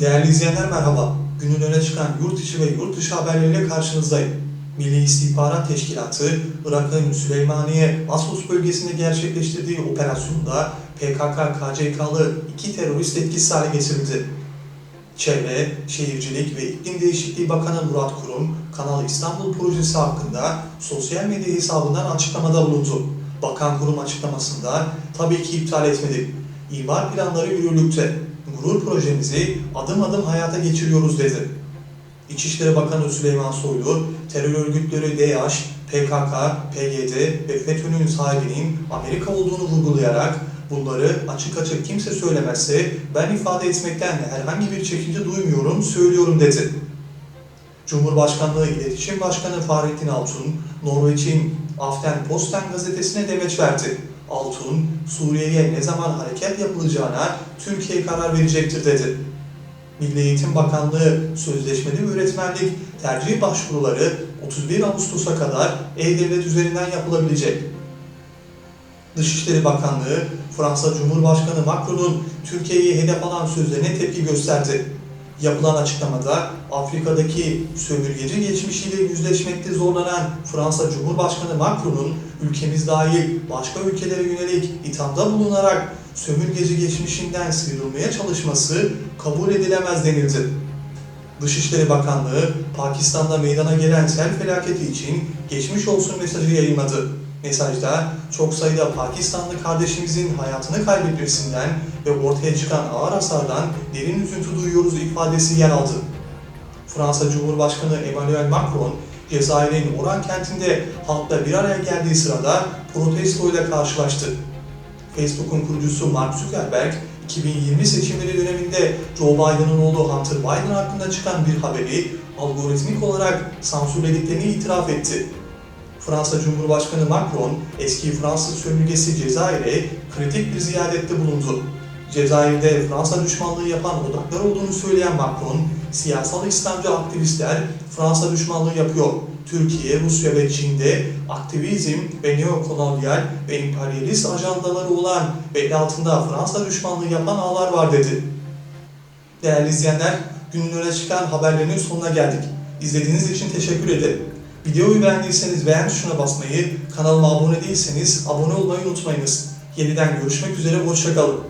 Değerli izleyenler merhaba. Günün öne çıkan yurt içi ve yurt dışı haberleriyle karşınızdayım. Milli İstihbarat Teşkilatı, Irak'ın Süleymaniye, Assos bölgesinde gerçekleştirdiği operasyonda PKK-KCK'lı iki terörist etkisiz hale getirildi. Çevre, Şehircilik ve İklim Değişikliği Bakanı Murat Kurum, Kanal İstanbul projesi hakkında sosyal medya hesabından açıklamada bulundu. Bakan Kurum açıklamasında tabii ki iptal etmedik. İmar planları yürürlükte. Gurur projemizi adım adım hayata geçiriyoruz dedi. İçişleri Bakanı Süleyman Soylu, terör örgütleri DAEŞ, PKK, PYD ve FETÖ'nün sahibinin Amerika olduğunu vurgulayarak bunları açık açık kimse söylemezse ben ifade etmekten herhangi bir çekince duymuyorum, söylüyorum dedi. Cumhurbaşkanlığı İletişim Başkanı Fahrettin Altun, Norveç'in Aftenposten gazetesine demeç verdi. Altun, Suriye'ye ne zaman hareket yapılacağına Türkiye karar verecektir dedi. Milli Eğitim Bakanlığı sözleşmeli öğretmenlik tercih başvuruları 31 Ağustos'a kadar E-Devlet üzerinden yapılabilecek. Dışişleri Bakanlığı, Fransa Cumhurbaşkanı Macron'un Türkiye'yi hedef alan sözlerine tepki gösterdi. Yapılan açıklamada Afrika'daki sömürgeci geçmişiyle yüzleşmekte zorlanan Fransa Cumhurbaşkanı Macron'un ülkemiz dahil başka ülkelere yönelik ithamda bulunarak sömürgeci geçmişinden sıyrılmaya çalışması kabul edilemez denildi. Dışişleri Bakanlığı, Pakistan'da meydana gelen sel felaketi için geçmiş olsun mesajı yayınladı. Mesajda çok sayıda Pakistanlı kardeşimizin hayatını kaybetmesinden ve ortaya çıkan ağır hasardan derin üzüntü duyuyoruz ifadesi yer aldı. Fransa Cumhurbaşkanı Emmanuel Macron, Cezayir'in Oran kentinde halkla bir araya geldiği sırada protestoyla karşılaştı. Facebook'un kurucusu Mark Zuckerberg, 2020 seçimleri döneminde Joe Biden'ın oğlu Hunter Biden hakkında çıkan bir haberi algoritmik olarak sansürlediklerini itiraf etti. Fransa Cumhurbaşkanı Macron, eski Fransız sömürgesi Cezayir'e kritik bir ziyarette bulundu. Cezayir'de Fransa düşmanlığı yapan odaklar olduğunu söyleyen Macron, siyasal İslamcı aktivistler Fransa düşmanlığı yapıyor. Türkiye, Rusya ve Çin'de aktivizm ve neokolonyal ve emperyalist ajandaları olan belli altında Fransa düşmanlığı yapan ağlar var dedi. Değerli izleyenler, günün öne çıkan haberlerinin sonuna geldik. İzlediğiniz için teşekkür ederim. Videoyu beğendiyseniz beğen tuşuna basmayı, kanalıma abone değilseniz abone olmayı unutmayınız. Yeniden görüşmek üzere, hoşçakalın.